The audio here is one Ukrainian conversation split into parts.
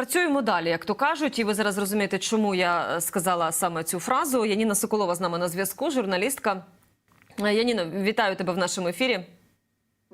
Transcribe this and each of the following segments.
Працюємо далі, як то кажуть, і ви зараз розумієте, чому я е, сказала саме цю фразу. Яніна Соколова з нами на зв'язку, журналістка. Яніна, вітаю тебе в нашому ефірі.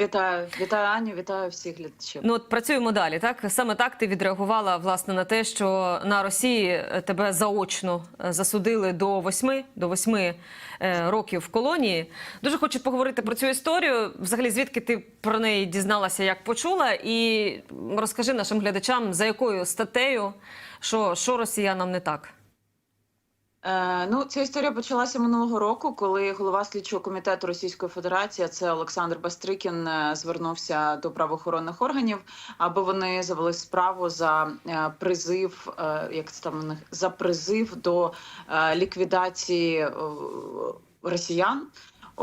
Вітаю, вітаю Аню, вітаю всіх глядачів. Ну от працюємо далі. Так саме так ти відреагувала власне на те, що на Росії е, тебе заочно е, засудили до восьми до восьми е, років в колонії. Дуже хочу поговорити про цю історію. Взагалі, звідки ти про неї дізналася, як почула, і розкажи нашим глядачам, за якою статтею, що, що росіянам не так. Е, ну, ця історія почалася минулого року, коли голова слідчого комітету Російської Федерації, це Олександр Бастрикін, е, звернувся до правоохоронних органів, аби вони завели справу за е, призив, як це там за призив до ліквідації росіян.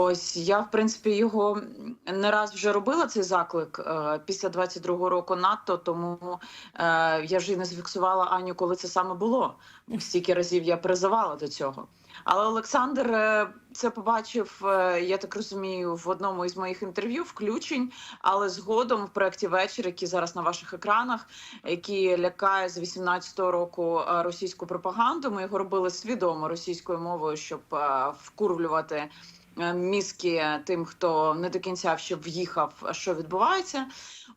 Ось я в принципі його не раз вже робила цей заклик е, після 22-го року НАТО, тому е, я вже й не зафіксувала Аню, коли це саме було. Стільки разів я призивала до цього. Але Олександр е, це побачив, е, я так розумію, в одному із моїх інтерв'ю включень, але згодом в проєкті вечір, який зараз на ваших екранах, який лякає з 18-го року е, російську пропаганду. Ми його робили свідомо російською мовою, щоб е, вкурвлювати мізки тим, хто не до кінця ще в'їхав, що відбувається.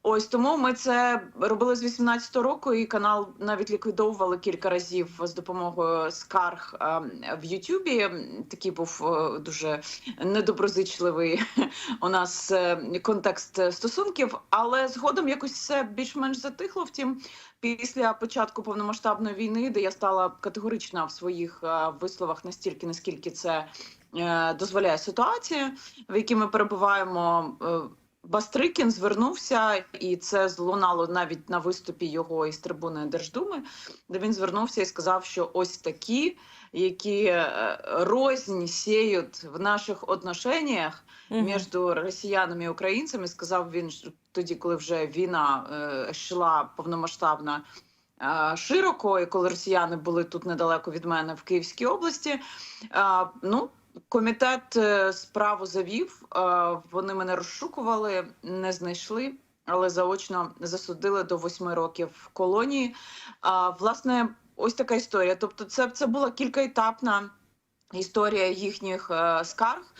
Ось тому ми це робили з 18-го року, і канал навіть ліквідовували кілька разів з допомогою скарг е, в Ютубі. Такий був е, дуже недоброзичливий у нас е, контекст стосунків, але згодом якось все більш-менш затихло. Втім, після початку повномасштабної війни, де я стала категорична в своїх е, висловах настільки, наскільки це е, дозволяє ситуація, в якій ми перебуваємо. е, Бастрикін звернувся, і це злунало навіть на виступі його із трибуни Держдуми, де він звернувся і сказав, що ось такі, які е, рознь сіють в наших отношеннях між росіянами і українцями, сказав він тоді, коли вже війна е, йшла повномасштабна. е, Широко, і коли росіяни були тут недалеко від мене в Київській області, ну комітет е, справу завів. е, Вони мене розшукували, не знайшли, але заочно засудили до восьми років в колонії. Власне, ось така історія. Тобто, це, це була кількаетапна. Історія їхніх е, скарг.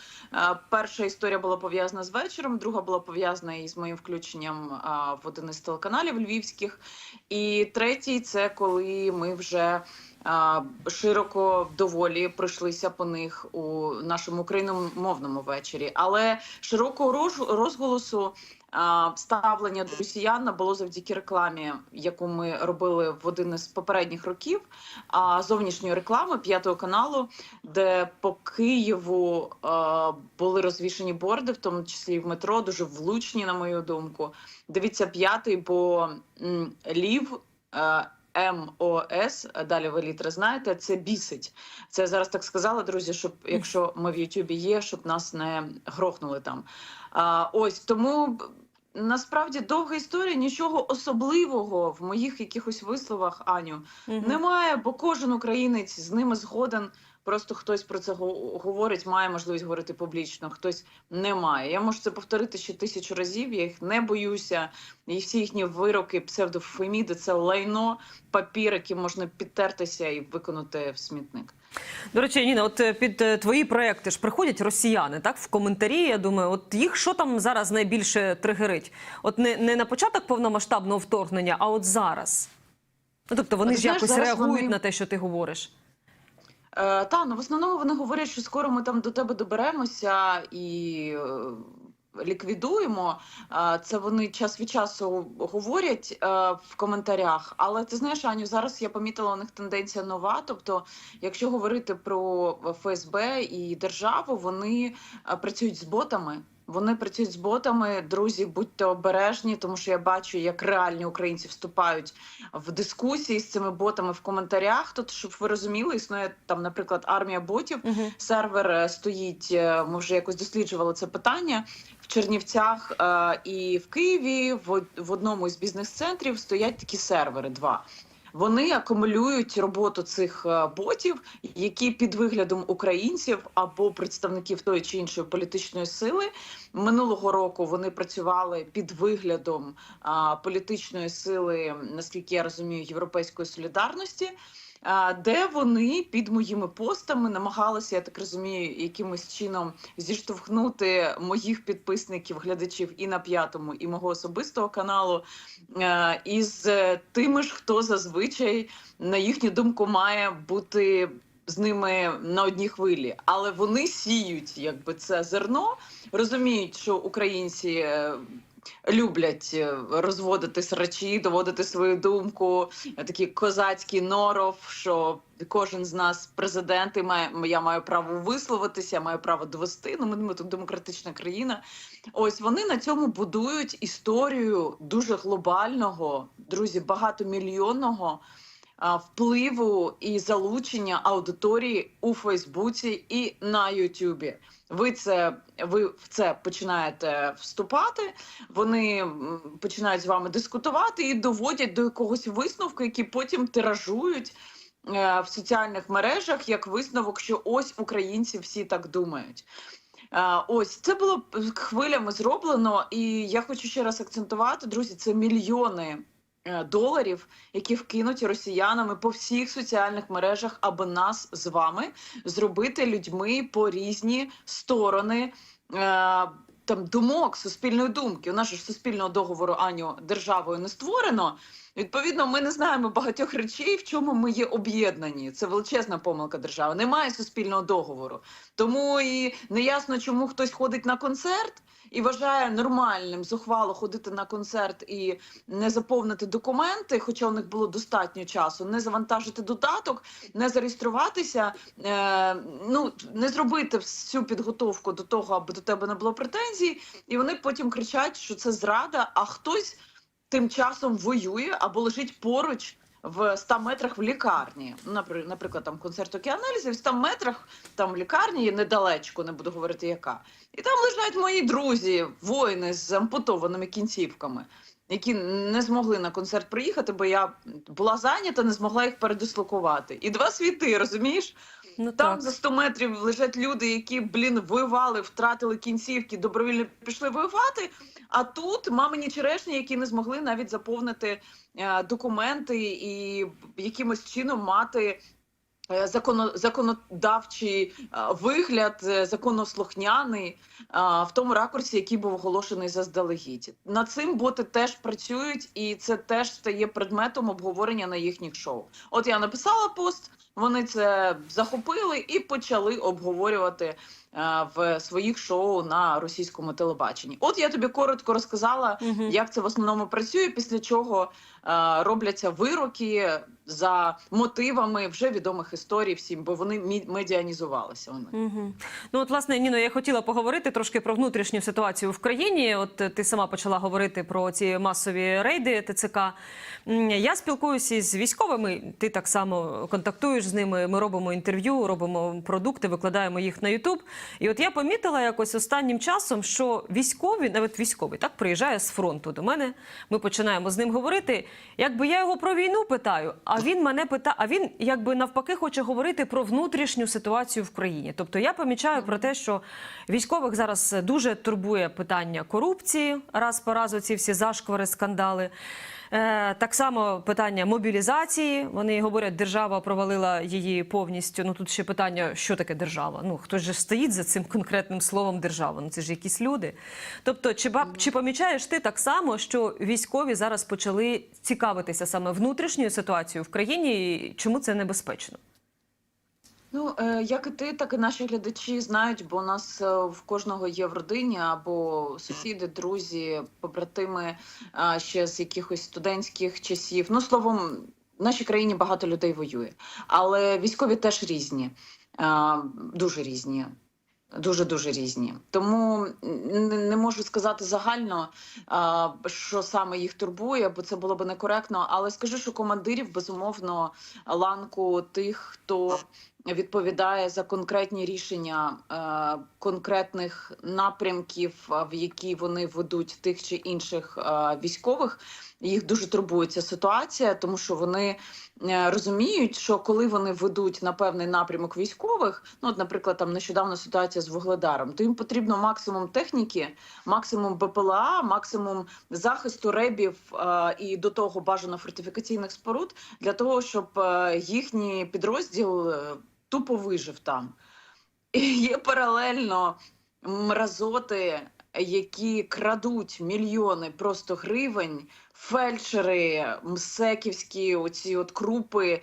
Перша історія була пов'язана з вечором, друга була пов'язана із моїм включенням в один із телеканалів львівських. І третій це коли ми вже широко доволі пройшлися по них у нашому україномовному вечорі. Але широкого розголосу ставлення до росіян було завдяки рекламі, яку ми робили в один із попередніх років. А зовнішньої реклами п'ятого каналу, де по Києву були розвішені борди, в тому числі в метро, дуже влучні, на мою думку. Дивіться п'ятий, бо лів. МОС, далі ви літери знаєте, це бісить. Це я зараз так сказала, друзі, щоб якщо ми в Ютубі є, щоб нас не грохнули там. А, ось тому насправді довга історія, нічого особливого в моїх якихось висловах, Аню, угу. немає, бо кожен українець з ними згоден. Просто хтось про це го- говорить, має можливість говорити публічно, хтось не має. Я можу це повторити ще тисячу разів. Я їх не боюся. І всі їхні вироки, псевдофеміди це лайно, папір, яким можна підтертися і виконати в смітник. До речі, Ніна, от е, під е, твої проекти ж приходять росіяни, так в коментарі. Я думаю, от їх що там зараз найбільше тригерить? От не, не на початок повномасштабного вторгнення, а от зараз. Ну тобто вони Ти ж знаєш, якось реагують вони- на те, що ти говориш. Е, та ну в основному вони говорять, що скоро ми там до тебе доберемося і е, ліквідуємо. Е, це вони час від часу говорять в коментарях. Але ти знаєш, Аню, зараз я помітила у них тенденція нова. Тобто, якщо говорити про ФСБ і державу, вони працюють з ботами. Вони працюють з ботами. Друзі, будьте обережні, тому що я бачу, як реальні українці вступають в дискусії з цими ботами в коментарях. Тут, щоб ви розуміли, існує там, наприклад, армія ботів. Угу. Сервер е, стоїть. е, Ми вже якось досліджували це питання в Чернівцях е, і в Києві. В, в одному із бізнес-центрів стоять такі сервери. Два. Вони акумулюють роботу цих е, ботів, які під виглядом українців або представників тої чи іншої політичної сили Минулого року вони працювали під виглядом політичної сили, наскільки я розумію, європейської солідарності. Де вони під моїми постами намагалися, я так розумію, якимось чином зіштовхнути моїх підписників, глядачів і на п'ятому, і мого особистого каналу е, із е, тими ж, хто зазвичай, на їхню думку, має бути з ними на одній хвилі, але вони сіють якби це зерно, розуміють, що українці. Люблять е, розводити срачі, доводити свою думку, Такі такий козацький норов, що кожен з нас президент, і має я маю право висловитися, я маю право довести. Ну, ми, ми тут демократична країна. Ось вони на цьому будують історію дуже глобального, друзі, багатомільйонного впливу і залучення аудиторії у Фейсбуці і на Ютубі. Ви це ви в це починаєте вступати. Вони починають з вами дискутувати і доводять до якогось висновку, який потім тиражують е, в соціальних мережах як висновок, що ось українці всі так думають. Е, Ось це було хвилями зроблено, і я хочу ще раз акцентувати, друзі, це мільйони доларів, які вкинуті росіянами по всіх соціальних мережах, аби нас з вами зробити людьми по різні сторони. е, Там думок, суспільної думки. У нас ж суспільного договору Аню державою не створено. Відповідно, ми не знаємо багатьох речей, в чому ми є об'єднані. Це величезна помилка держави. Немає суспільного договору. Тому і не ясно, чому хтось ходить на концерт і вважає нормальним зухвало ходити на концерт і не заповнити документи, хоча у них було достатньо часу, не завантажити додаток, не зареєструватися, е, ну не зробити всю підготовку до того, аби до тебе не було претензій, і вони потім кричать, що це зрада, а хтось тим часом воює або лежить поруч. В 100 метрах в лікарні, напри- наприклад, там концерт океаналізів, в 100 метрах там в лікарні недалечко, не буду говорити яка. І там лежать мої друзі, воїни з ампутованими кінцівками, які не змогли на концерт приїхати, бо я була зайнята, не змогла їх передислокувати. І два світи, розумієш? Ну Там так. за 100 метрів лежать люди, які, блін, воювали, втратили кінцівки, добровільно пішли воювати. А тут мамині черешні, які не змогли навіть заповнити е, документи і якимось чином мати. е, Законо, законодавчий е, вигляд, е, законослухняний в тому ракурсі, який був оголошений заздалегідь. Над цим боти теж працюють, і це теж стає предметом обговорення на їхніх шоу. От я написала пост, вони це захопили і почали обговорювати в своїх шоу на російському телебаченні. От я тобі коротко розказала, Мгм. як це в основному працює, після чого е, робляться вироки за мотивами вже відомих історій всім, бо вони мі- медіанізувалися. Угу. Ну от власне Ніно, я хотіла поговорити трошки про внутрішню ситуацію в країні. От е, ти сама почала говорити про ці масові рейди ТЦК. Я спілкуюся з військовими. Ти так само контактуєш з ними. Ми робимо інтерв'ю, робимо продукти, викладаємо їх на Ютуб. І от я помітила якось останнім часом, що військові, навіть військовий, так приїжджає з фронту до мене. Ми починаємо з ним говорити. Якби я його про війну питаю, а він мене питає, а він якби навпаки хоче говорити про внутрішню ситуацію в країні. Тобто я помічаю про те, що військових зараз дуже турбує питання корупції раз по разу ці всі зашквари, скандали. Е, так само питання мобілізації. Вони говорять, держава провалила її повністю. Ну тут ще питання, що таке держава. Ну хтось же стоїть за цим конкретним словом держава. Ну це ж якісь люди. Тобто, чи чи помічаєш ти так само, що військові зараз почали цікавитися саме внутрішньою ситуацією в країні? і Чому це небезпечно? Ну, е, як і ти, так і наші глядачі знають, бо у нас е, в кожного є в родині або сусіди, друзі, побратими ще з якихось студентських часів. Ну, словом, в нашій країні багато людей воює, але військові теж різні, дуже різні. Дуже дуже різні, тому не, можу сказати загально, що саме їх турбує, бо це було б некоректно. Але скажу, що командирів безумовно ланку тих, хто відповідає за конкретні рішення е, конкретних напрямків, в які вони ведуть тих чи інших е, військових. Їх дуже турбує ця ситуація, тому що вони е, розуміють, що коли вони ведуть на певний напрямок військових, ну от, наприклад, там нещодавно ситуація з Вугледаром, то їм потрібно максимум техніки, максимум БПЛА, максимум захисту ребів е, і до того бажано фортифікаційних споруд для того, щоб е, їхній підрозділ тупо вижив там. І є паралельно мразоти, які крадуть мільйони просто гривень, фельдшери, мсеківські оці от крупи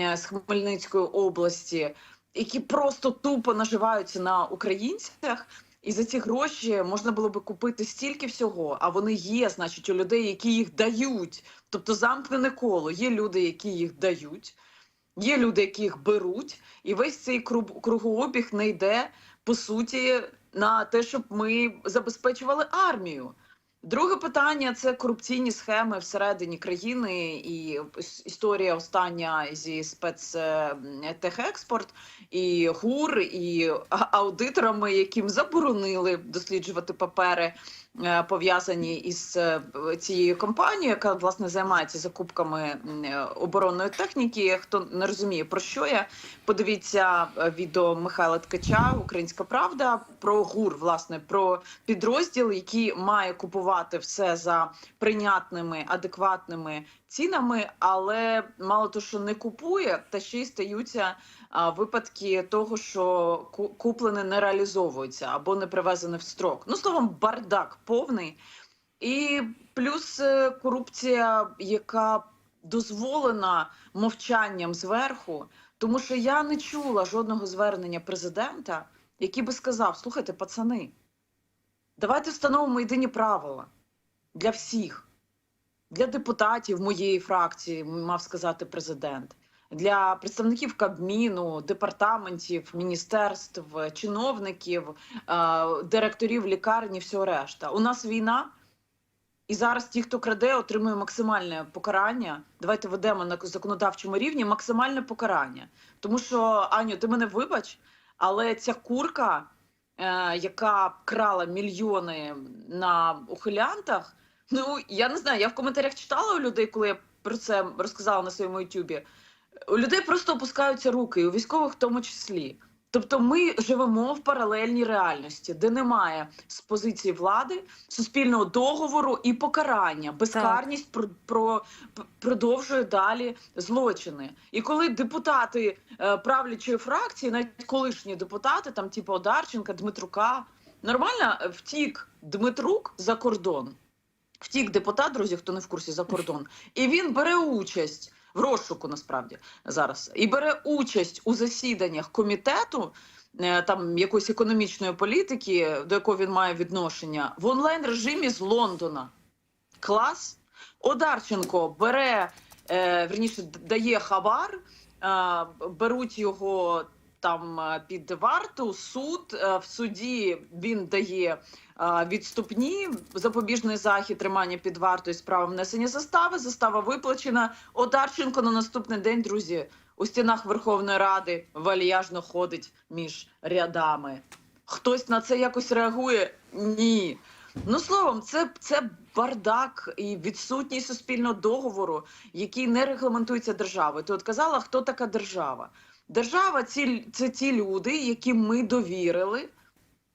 е, з Хмельницької області, які просто тупо наживаються на українцях. І за ці гроші можна було би купити стільки всього, а вони є, значить, у людей, які їх дають. Тобто замкнене коло. Є люди, які їх дають, є люди, які їх беруть, і весь цей кру- кругообіг не йде по суті на те, щоб ми забезпечували армію. Друге питання це корупційні схеми всередині країни, і історія остання зі спецтехекспорт, і ГУР, і аудиторами, яким заборонили досліджувати папери, е, пов'язані із е, цією компанією, яка власне займається закупками е, оборонної техніки. Хто не розуміє про що я, подивіться е, відео Михайла Ткача, Українська Правда про ГУР, власне, про підрозділ, який має купувати все за прийнятними, адекватними цінами, але мало того, що не купує, та ще й стаються а, випадки того, що куплене не реалізовується або не привезене в строк. Ну словом, бардак повний. І плюс е, корупція, яка дозволена мовчанням зверху, тому що я не чула жодного звернення президента, який би сказав: слухайте, пацани, давайте встановимо єдині правила для всіх, для депутатів моєї фракції, мав сказати президент. Для представників Кабміну, департаментів, міністерств, чиновників, е, директорів лікарні, всього решта. У нас війна, і зараз ті, хто краде, отримує максимальне покарання. Давайте ведемо на законодавчому рівні максимальне покарання. Тому що, Аню, ти мене вибач, але ця курка, е, яка крала мільйони на ухилянтах, ну я не знаю, я в коментарях читала у людей, коли я про це розказала на своєму ютубі. У людей просто опускаються руки, у військових в тому числі. Тобто ми живемо в паралельній реальності, де немає з позиції влади суспільного договору і покарання. Безкарність про, про, продовжує далі злочини. І коли депутати е, правлячої фракції, навіть колишні депутати, там типу Одарченка, Дмитрука, нормально е, втік Дмитрук за кордон. Втік депутат, друзі, хто не в курсі за кордон, і він бере участь в розшуку насправді зараз і бере участь у засіданнях комітету е, там якоїсь економічної політики, до якого він має відношення в онлайн режимі з Лондона. Клас. Одарченко бере, е, верніше, дає хабар, е, беруть його там е, під варту, суд. е, в суді він дає е, відступні, запобіжний захід, тримання під вартою, справа внесення застави. Застава виплачена. Одарченко на наступний день, друзі, у стінах Верховної Ради вальяжно ходить між рядами. Хтось на це якось реагує? Ні. Ну словом, це, це бардак і відсутність суспільного договору, який не регламентується державою. Ти от казала, хто така держава? Держава ці, це ті люди, яким ми довірили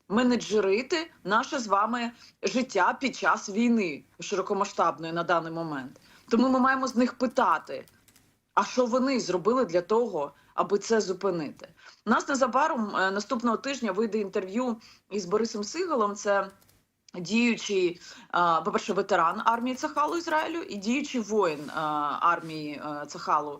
менеджерити наше з вами життя під час війни широкомасштабної на даний момент. Тому ми маємо з них питати, а що вони зробили для того, аби це зупинити. У нас незабаром е, наступного тижня вийде інтерв'ю із Борисом Сигалом. Це діючий, е, по-перше, ветеран армії Цахалу Ізраїлю і діючий воїн е, армії е, Цахалу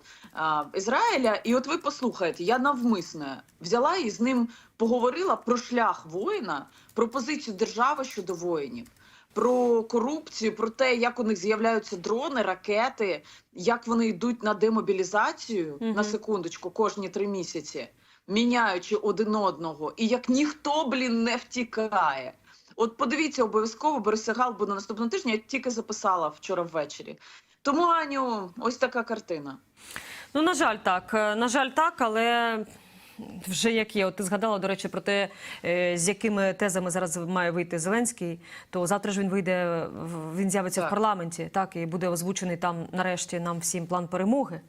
Ізраїля. І от ви послухаєте, я навмисне взяла і з ним поговорила про шлях воїна, про позицію держави щодо воїнів. Про корупцію, про те, як у них з'являються дрони, ракети, як вони йдуть на демобілізацію Мгм. на секундочку кожні три місяці, міняючи один одного, і як ніхто, блін, не втікає. От подивіться обов'язково Борисагал буде наступного тижня. Я тільки записала вчора ввечері. Тому Аню, ось така картина. Ну, на жаль, так. Е, На жаль, так, але вже як є. От ти згадала, до речі, про те, е, з якими тезами зараз має вийти Зеленський. То завтра ж він вийде, він з'явиться в парламенті, так і буде озвучений там нарешті нам всім план перемоги.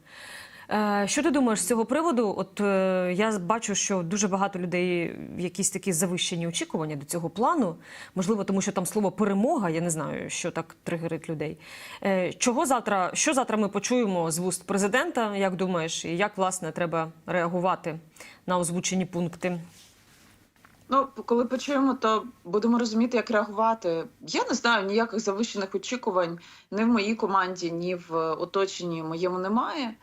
Е, Що ти думаєш з цього приводу? От е, я бачу, що дуже багато людей якісь такі завищені очікування до цього плану. Можливо, тому що там слово перемога. Я не знаю, що так тригерить людей. Е, Чого завтра, що завтра ми почуємо з вуст президента? Як думаєш, і як власне треба реагувати на озвучені пункти? Ну, коли почуємо, то будемо розуміти, як реагувати. Я не знаю ніяких завищених очікувань ні в моїй команді, ні в оточенні моєму немає.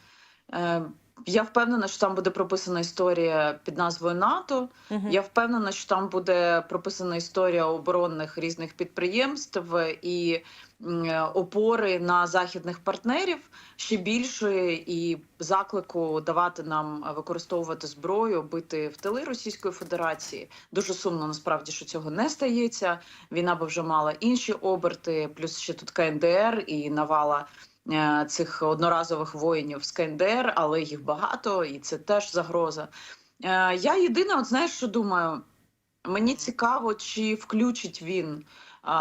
Е, Я впевнена, що там буде прописана історія під назвою НАТО. Мгм. Я впевнена, що там буде прописана історія оборонних різних підприємств і опори на західних партнерів ще більшої і заклику давати нам використовувати зброю, бити в тили Російської Федерації. Дуже сумно насправді, що цього не стається. Війна би вже мала інші оберти, плюс ще тут КНДР і навала. Е, Цих одноразових воїнів з КНДР, але їх багато, і це теж загроза. Е, Я єдине, от знаєш, що думаю, мені цікаво, чи включить він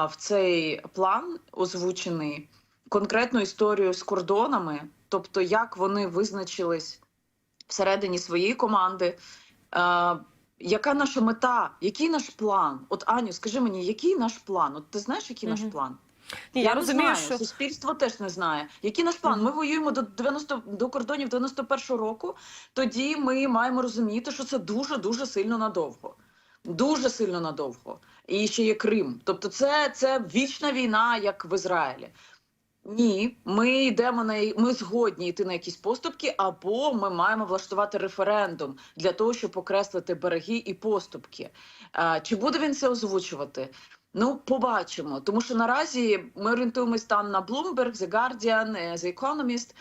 в цей план озвучений конкретну історію з кордонами, тобто як вони визначились всередині своєї команди. Е, яка наша мета? Який наш план? От Аню, скажи мені, який наш план? От ти знаєш, який наш план? Ні, я, не розумію, знаю, що суспільство теж не знає. Який наш план? Ми воюємо до 90, до кордонів 91-го року. Тоді ми маємо розуміти, що це дуже дуже сильно надовго. Дуже сильно надовго. І ще є Крим. Тобто, це, це вічна війна, як в Ізраїлі. Ні, ми йдемо на ми згодні йти на якісь поступки, або ми маємо влаштувати референдум для того, щоб окреслити береги і поступки. А, чи буде він це озвучувати? Ну, побачимо, тому що наразі ми орієнтуємось там на Bloomberg, The Guardian, е, The Economist,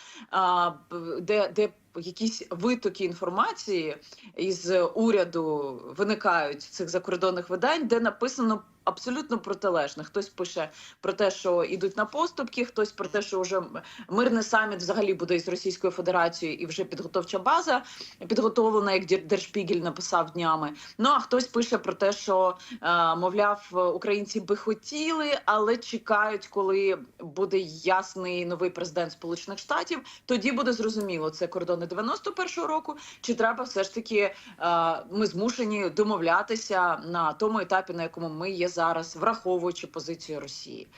де, де якісь витоки інформації із уряду виникають цих закордонних видань, де написано абсолютно протилежне. Хтось пише про те, що йдуть на поступки, хтось про те, що вже мирний саміт взагалі буде із Російською Федерацією, і вже підготовча база підготовлена, як Дер- Держпігель написав днями. Ну а хтось пише про те, що е, мовляв, українці би хотіли, але чекають, коли буде ясний новий президент Сполучених Штатів. Тоді буде зрозуміло, це кордони 91-го року. Чи треба все ж таки е, ми змушені домовлятися на тому етапі, на якому ми є зараз, враховуючи позицію Росії.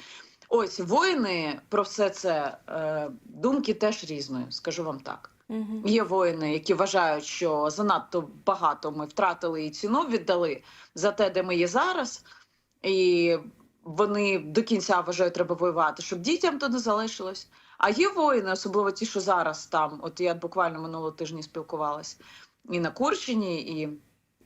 Ось воїни про все це е, думки теж різної, скажу вам так. Мгм. Є воїни, які вважають, що занадто багато ми втратили і ціну віддали за те, де ми є зараз, і вони до кінця вважають, треба воювати, щоб дітям то не залишилось. А є воїни, особливо ті, що зараз там. От я буквально минулого тижня спілкувалась і на Курщині, і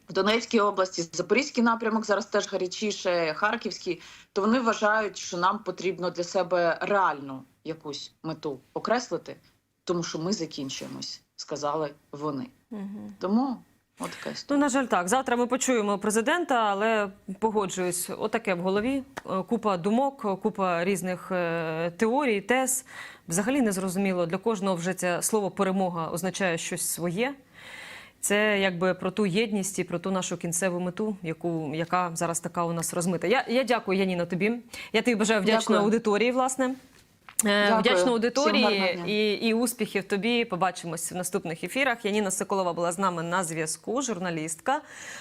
в Донецькій області, Запорізький напрямок зараз теж гарячіше, Харківський. То вони вважають, що нам потрібно для себе реальну якусь мету окреслити, тому що ми закінчуємось, сказали вони. Мгм. Тому от Ну, на жаль, так. Завтра ми почуємо президента, але погоджуюсь, отаке в голові. Е, Купа думок, купа різних е, теорій, тез. Взагалі не зрозуміло. Для кожного вже це слово перемога означає щось своє. Це якби про ту єдність і про ту нашу кінцеву мету, яку яка зараз така у нас розмита. Я, я дякую, Яніно, тобі. Я тобі бажаю вдячної аудиторії, власне. Е, Дякую. Аудиторії і, і успіхів тобі. Побачимось в наступних ефірах. Яніна Соколова була з нами на зв'язку, журналістка.